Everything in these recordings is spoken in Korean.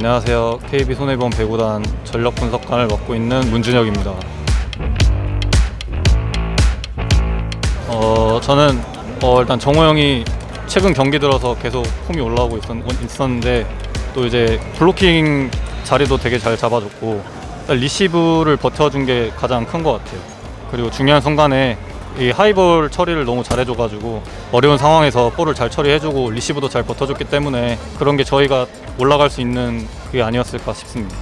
안녕하세요. KB 손해보험 배구단 전력 분석관을 맡고 있는 문준혁입니다. 어, 저는 어, 일단 정호 형이 최근 경기 들어서 계속 폼이 올라오고 있었, 있었는데 또 이제 블로킹 자리도 되게 잘 잡아줬고 리시브를 버텨준 게 가장 큰 것 같아요. 그리고 중요한 순간에 이 하이볼 처리를 너무 잘해줘가지고 어려운 상황에서 볼을 잘 처리해주고 리시브도 잘 버텨줬기 때문에 그런 게 저희가 올라갈 수 있는 그게 아니었을까 싶습니다.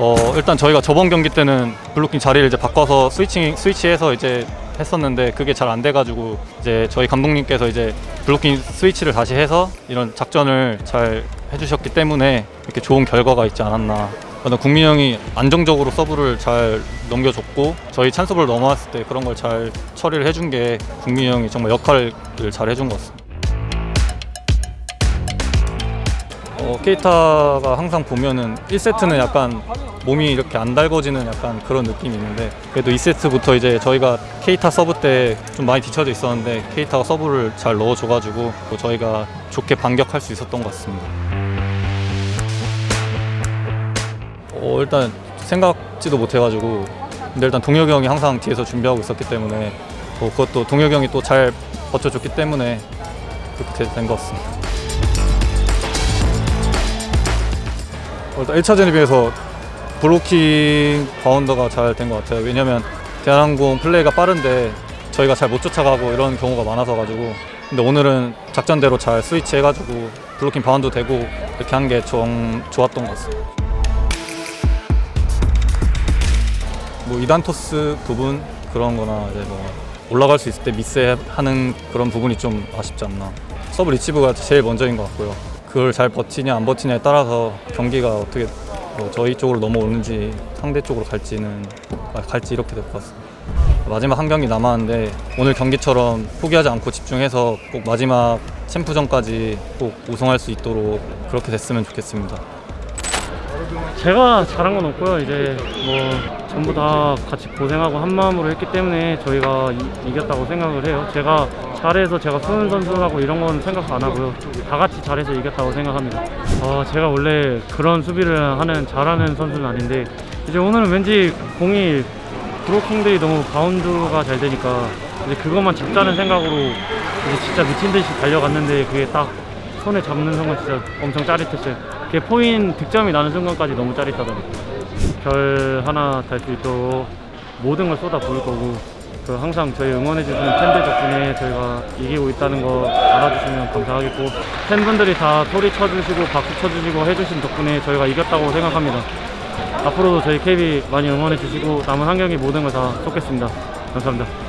어 일단 저희가 저번 경기 때는 블로킹 자리를 이제 바꿔서 스위칭 스위치해서 이제 했었는데 그게 잘 안 돼가지고 이제 저희 감독님께서 이제 블로킹 스위치를 다시 해서 이런 작전을 잘 해주셨기 때문에 이렇게 좋은 결과가 있지 않았나. 저는 국민 형이 안정적으로 서브를 잘 넘겨줬고 저희 찬스볼 넘어왔을 때 그런 걸 잘 처리를 해준 게 국민 형이 정말 역할을 잘 해준 것 같습니다. 어, 케이타가 항상 보면은 1세트는 약간 몸이 이렇게 안 달궈지는 약간 그런 느낌이 있는데 그래도 2세트부터 이제 저희가 케이타 서브 때 좀 많이 뒤쳐져 있었는데 케이타가 서브를 잘 넣어줘가지고 또 저희가 좋게 반격할 수 있었던 것 같습니다. 어, 일단 생각지도 못해가지고 근데 일단 동혁이 형이 항상 뒤에서 준비하고 있었기 때문에 또 그것도 동혁이 형이 또 잘 버텨줬기 때문에 그렇게 된 것 같습니다. 어, 일단 1차전에 비해서 블로킹 바운더가 잘 된 것 같아요. 왜냐면 대한항공 플레이가 빠른데 저희가 잘 못 쫓아가고 이런 경우가 많아서 가지고 근데 오늘은 작전대로 잘 스위치 해가지고 블로킹 바운드 되고 이렇게 한 게 좀 좋았던 것 같습니다. 뭐 이단 토스 부분 그런 거나 이제 뭐 올라갈 수 있을 때 미스하는 그런 부분이 좀 아쉽지 않나. 서브 리치브가 제일 먼저인 것 같고요. 그걸 잘 버티냐 안 버티냐에 따라서 경기가 어떻게 뭐 저희 쪽으로 넘어오는지 상대 쪽으로 갈지는 아, 갈지 이렇게 될 것 같습니다. 마지막 한 경기 남았는데 오늘 경기처럼 포기하지 않고 집중해서 꼭 마지막 챔프전까지 꼭 우승할 수 있도록 그렇게 됐으면 좋겠습니다. 제가 잘한 건 없고요. 이제 뭐 전부 다 같이 고생하고 한 마음으로 했기 때문에 저희가 이, 겼다고 생각을 해요. 제가 잘해서 제가 수훈 선수하고 이런 건 생각 안 하고요. 다 같이 잘해서 이겼다고 생각합니다. 어, 제가 원래 그런 수비를 하는 잘하는 선수는 아닌데 이제 오늘은 왠지 공이 브로킹들이 너무 바운드가 잘 되니까 이제 그것만 잡자는 생각으로 이제 진짜 미친 듯이 달려갔는데 그게 딱 손에 잡는 순간 진짜 엄청 짜릿했어요. 그게 포인 득점이 나는 순간까지 너무 짜릿하더라고요. 별 하나 달 수 있도록 모든 걸 쏟아 부을 거고 그 항상 저희 응원해주시는 팬들 덕분에 저희가 이기고 있다는 거 알아주시면 감사하겠고 팬분들이 다 소리 쳐주시고 박수 쳐주시고 해주신 덕분에 저희가 이겼다고 생각합니다. 앞으로도 저희 KB 많이 응원해주시고 남은 한 경기 모든 걸 다 쏟겠습니다. 감사합니다.